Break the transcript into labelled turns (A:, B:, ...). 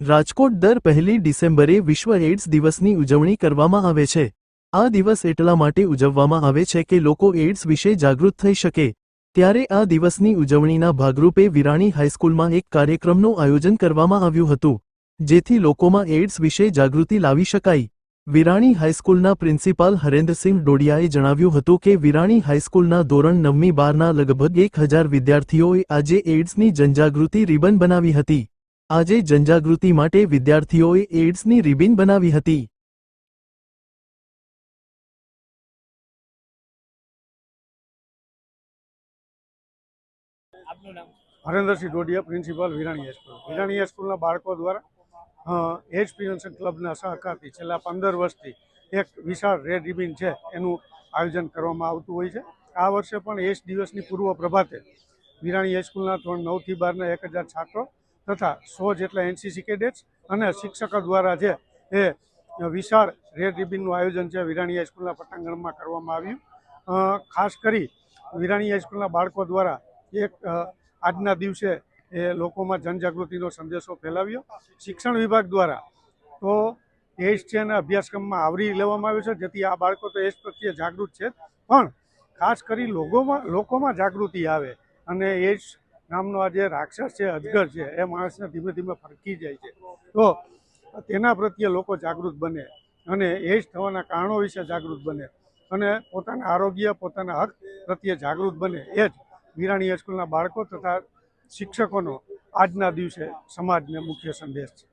A: રાજકોટ દર પહેલી ડિસેમ્બરે વિશ્વ એઇડ્સ દિવસની ઉજવણી કરવામાં આવે છે. આ દિવસ એટલા માટે ઉજવવામાં આવે છે કે લોકો એઇડ્સ વિશે જાગૃત થઈ શકે. ત્યારે આ દિવસની ઉજવણીના ભાગરૂપે વિરાણી હાઈસ્કૂલમાં એક કાર્યક્રમનું આયોજન કરવામાં આવ્યું હતું, જેથી લોકોમાં એઇડ્સ વિશે જાગૃતિ લાવી શકાય. વિરાણી હાઈસ્કૂલના પ્રિન્સિપાલ હરેન્દ્રસિંહ ડોડિયાએ જણાવ્યું હતું કે વિરાણી હાઈસ્કૂલના ધોરણ નવમી બારના લગભગ એક હજાર વિદ્યાર્થીઓએ આજે એઇડ્સની જનજાગૃતિ રિબન બનાવી હતી. આજે જનજાગૃતિ માટે વિદ્યાર્થીઓએ એઇડ્સની રિબિન બનાવી હતી.
B: આપનું
C: Harendrasinh Dodiya principal Virani high school. Virani હાઈસ્કૂલના બાળકો દ્વારા એજ પ્રિવેન્શન ક્લબના સહકારથી છેલ્લા પંદર વર્ષથી એક વિશાળ રેડ રિબિન છે એનું આયોજન કરવામાં આવતું હોય છે. આ વર્ષે પણ એજ દિવસની પૂર્વ પ્રભાતે વિરાણી હાઈસ્કૂલના ધોરણ નવથી બારના એક હજાર છાત્રો તથા સો જેટલા એનસીસી કેડેટ્સ અને શિક્ષકો દ્વારા છે એ વિશાળ રેડ રિબિનનું આયોજન છે, વિરાણી હાઈસ્કૂલના પટાંગણમાં કરવામાં આવ્યું. ખાસ કરી વિરાણી હાઈસ્કૂલના બાળકો દ્વારા એક આજના દિવસે એ લોકોમાં જનજાગૃતિનો સંદેશો ફેલાવ્યો. શિક્ષણ વિભાગ દ્વારા તો એજ છે અને અભ્યાસક્રમમાં આવરી લેવામાં આવ્યો છે, જેથી આ બાળકો તો એજ પ્રત્યે જાગૃત છે પણ ખાસ કરી લોકોમાં લોકોમાં જાગૃતિ આવે અને એજ નામનો આ જે રાક્ષસ છે, અજગર છે, એ માણસને ધીમે ધીમે ફરકી જાય છે. તો તેના પ્રત્યે લોકો જાગૃત બને અને એજ થવાના કારણો વિશે જાગૃત બને અને પોતાના આરોગ્ય, પોતાના હક પ્રત્યે જાગૃત બને. એ જ વિરાણી હાઈસ્કૂલના બાળકો તથા શિક્ષકોનો આજના દિવસે સમાજને મુખ્ય સંદેશ છે.